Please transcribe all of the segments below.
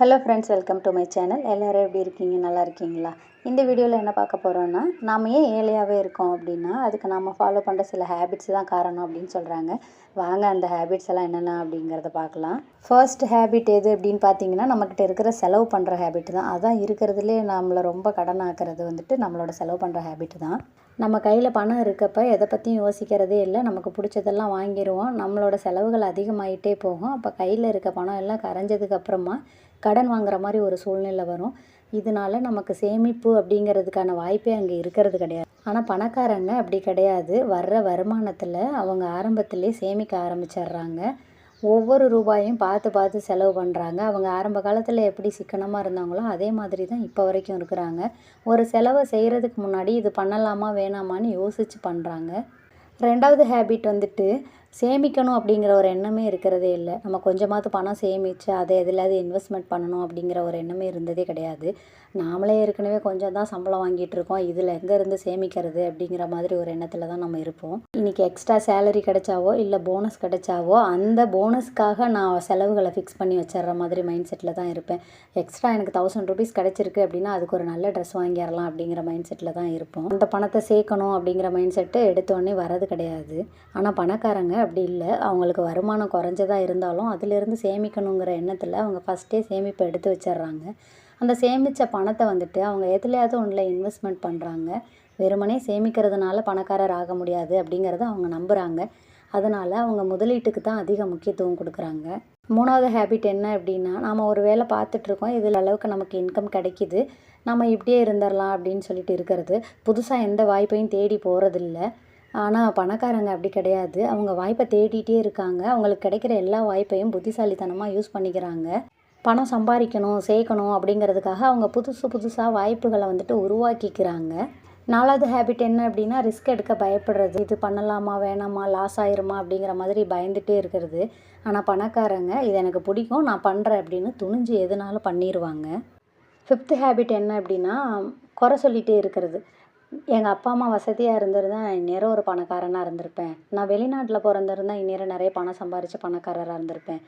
Hello friends welcome to my channel எல்லோரும் எப்படி இருக்கீங்க? நல்லா இருக்கீங்களா? இந்த வீடியோவில் என்ன பார்க்க போகிறோன்னா நாம் ஏன் ஏழையாகவே இருக்கோம் அப்படின்னா அதுக்கு நாம் ஃபாலோ பண்ணுற சில ஹேபிட்ஸ் தான் காரணம் அப்படின்னு சொல்கிறாங்க வாங்க அந்த ஹேபிட்ஸ் எல்லாம் என்னென்ன அப்படிங்கிறத பார்க்கலாம். ஃபர்ஸ்ட் ஹேபிட் எது அப்படின்னு பார்த்தீங்கன்னா நம்மக்கிட்ட இருக்கிற செலவு பண்ணுற ஹேபிட் தான். அதான் இருக்கிறதுலே நம்மளை ரொம்ப கடனாக்குறது வந்துட்டு நம்மளோட செலவு பண்ணுற ஹேபிட் தான். நம்ம கையில் பணம் இருக்கப்ப எதை பற்றியும் யோசிக்கிறதே இல்லை. நமக்கு பிடிச்சதெல்லாம் வாங்கிடுவோம் நம்மளோட செலவுகள் அதிகமாகிட்டே போகும். அப்போ கையில் இருக்க பணம் எல்லாம் கரைஞ்சதுக்கப்புறமா கடன் வாங்குற மாதிரி ஒரு சூழ்நிலை வரும். இதனால நமக்கு சேமிப்பு அப்படிங்கிறதுக்கான வாய்ப்பே அங்கே இருக்கிறது கிடையாது. ஆனால் பணக்காரங்க அப்படி கிடையாது. வர்ற வருமானத்தில் அவங்க ஆரம்பத்திலே சேமிக்க ஆரம்பிச்சிடுறாங்க. ஒவ்வொரு ரூபாயும் பார்த்து பார்த்து செலவு பண்ணுறாங்க அவங்க ஆரம்ப காலத்தில் எப்படி சிக்கனமாக இருந்தாங்களோ அதே மாதிரி தான் இப்போ வரைக்கும் இருக்கிறாங்க. ஒரு செலவை செய்கிறதுக்கு முன்னாடி இது பண்ணலாமா வேணாமான்னு யோசித்து பண்ணுறாங்க ரெண்டாவது ஹேபிட் வந்துட்டு சேமிக்கணும் அப்படிங்கிற ஒரு எண்ணமே இருக்கிறதே இல்லை. நம்ம கொஞ்சமாவது பணம் சேமித்து அதை எதிலாவது இன்வெஸ்ட்மெண்ட் பண்ணணும் அப்படிங்கிற ஒரு எண்ணமே இருந்ததே கிடையாது. நாமளே ஏற்கனவே கொஞ்சம் தான் சம்பளம் வாங்கிட்டு இருக்கோம். இதில் எங்கே இருந்து சேமிக்கிறது அப்படிங்கிற மாதிரி ஒரு எண்ணத்தில் தான் நம்ம இருப்போம். இன்றைக்கி எக்ஸ்ட்ரா சேலரி கிடைச்சாவோ இல்லை போனஸ் கிடைச்சாவோ அந்த போனஸ்க்காக நான் செலவுகளை ஃபிக்ஸ் பண்ணி வச்சிடுற மாதிரி மைண்ட் செட்டில் தான் இருப்பேன். எக்ஸ்ட்ரா எனக்கு தௌசண்ட் ருபீஸ் கிடச்சிருக்கு அப்படின்னா அதுக்கு ஒரு நல்ல ட்ரெஸ் வாங்கிடலாம் அப்படிங்கிற மைண்ட் செட்டில் தான் இருப்போம். அந்த பணத்தை சேர்க்கணும் அப்படிங்கிற மைண்ட் செட்டு எடுத்தோடனே வரது கிடையாது. ஆனால் பணக்காரங்க அப்படி இல்லை. அவங்களுக்கு வருமானம் குறைஞ்சதாக இருந்தாலும் அதிலிருந்து சேமிக்கணுங்கிற எண்ணத்தில் அவங்க ஃபஸ்ட்டே சேமிப்பை எடுத்து வச்சிடுறாங்க. அந்த சேமித்த பணத்தை வந்துட்டு அவங்க எதுலையாவது ஒன்றில் இன்வெஸ்ட்மெண்ட் பண்ணுறாங்க வெறுமனே சேமிக்கிறதுனால பணக்காரர் ஆக முடியாது அப்படிங்கிறத அவங்க நம்புகிறாங்க அதனால் அவங்க முதலீட்டுக்கு தான் அதிக முக்கியத்துவம் கொடுக்குறாங்க. மூணாவது ஹேபிட் என்ன அப்படின்னா நாம் ஒரு வேலை பார்த்துட்ருக்கோம் இதில் அளவுக்கு நமக்கு இன்கம் கிடைக்கிது. நம்ம இப்படியே இருந்துடலாம் அப்படின்னு சொல்லிட்டு இருக்கிறது. புதுசாக எந்த வாய்ப்பையும் தேடி போகிறதில்ல ஆனால் பணக்காரங்க அப்படி கிடையாது. அவங்க வாய்ப்பை தேடிட்டே இருக்காங்க. அவங்களுக்கு கிடைக்கிற எல்லா வாய்ப்பையும் புத்திசாலித்தனமாக யூஸ் பண்ணிக்கிறாங்க. பணம் சம்பாதிக்கணும் சேர்க்கணும் அப்படிங்கிறதுக்காக அவங்க புதுசு புதுசாக வாய்ப்புகளை வந்துட்டு உருவாக்கிக்கிறாங்க. நாலாவது ஹேபிட் என்ன அப்படின்னா ரிஸ்க் எடுக்க பயப்படுறது. இது பண்ணலாமா வேணாமா லாஸ் ஆயிருமா அப்படிங்கிற மாதிரி பயந்துகிட்டே இருக்கிறது. ஆனால் பணக்காரங்க இது எனக்கு பிடிக்கும் நான் பண்ணுறேன் அப்படின்னு துணிஞ்சு எதுனாலும் பண்ணிடுவாங்க ஃபிஃப்த்து ஹேபிட் என்ன அப்படின்னா குறை சொல்லிகிட்டே இருக்கிறது. எங்கள் அப்பா அம்மா வசதியாக இருந்திருந்தா நான் இந்நேரம் ஒரு பணக்காரனாக இருந்திருப்பேன். நான் வெளிநாட்டில் பிறந்திருந்தா இந்நேரம் நிறைய பணம் சம்பாரித்து பணக்காரராக இருந்திருப்பேன்.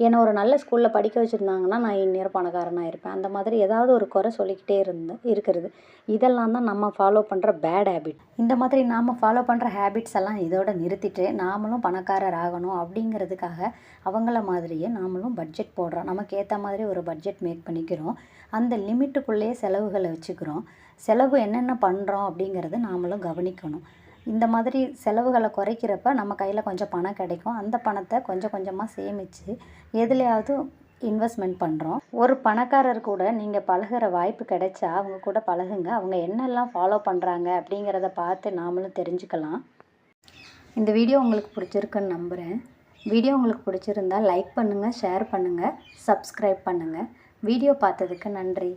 என்னை ஒரு நல்ல ஸ்கூலில் படிக்க வச்சுருந்தாங்கன்னா நான் இந்நேரம் பணக்காரனாக இருப்பேன். அந்த மாதிரி ஏதாவது ஒரு குறை சொல்லிக்கிட்டே இருந்து இருக்கிறது. இதெல்லாம் தான் நம்ம ஃபாலோ பண்ணுற பேட் ஹேபிட் இந்த மாதிரி நாம் ஃபாலோ பண்ணுற ஹேபிட்ஸ் எல்லாம் இதோட நிறுத்திட்டு நாமளும் பணக்காரர் ஆகணும் அப்படிங்கிறதுக்காக அவங்கள மாதிரியே நாமளும் பட்ஜெட் போடுறோம். நமக்கு ஏற்ற மாதிரி ஒரு பட்ஜெட் மேக் பண்ணிக்கிறோம். அந்த லிமிட்டுக்குள்ளேயே செலவுகளை வச்சுக்கிறோம். செலவு என்னென்ன பண்ணுறோம் அப்படிங்கிறத நாமளும் கவனிக்கணும். இந்த மாதிரி செலவுகளை குறைக்கிறப்ப நம்ம கையில் கொஞ்சம் பணம் கிடைக்கும். அந்த பணத்தை கொஞ்சம் கொஞ்சமாக சேமித்து எதுலையாவது இன்வெஸ்ட்மெண்ட் பண்ணுறோம் ஒரு பணக்காரர் கூட நீங்கள் பழகுற வாய்ப்பு கிடைச்சா அவங்க கூட பழகுங்க. அவங்க என்னெல்லாம் ஃபாலோ பண்ணுறாங்க அப்படிங்கிறத பார்த்து நாமளும் தெரிஞ்சுக்கலாம். இந்த வீடியோ உங்களுக்கு பிடிச்சிருக்குன்னு நம்புகிறேன் வீடியோ உங்களுக்கு பிடிச்சிருந்தா லைக் பண்ணுங்கள் ஷேர் பண்ணுங்கள் சப்ஸ்கிரைப் பண்ணுங்கள் வீடியோ பார்த்ததுக்கு நன்றி.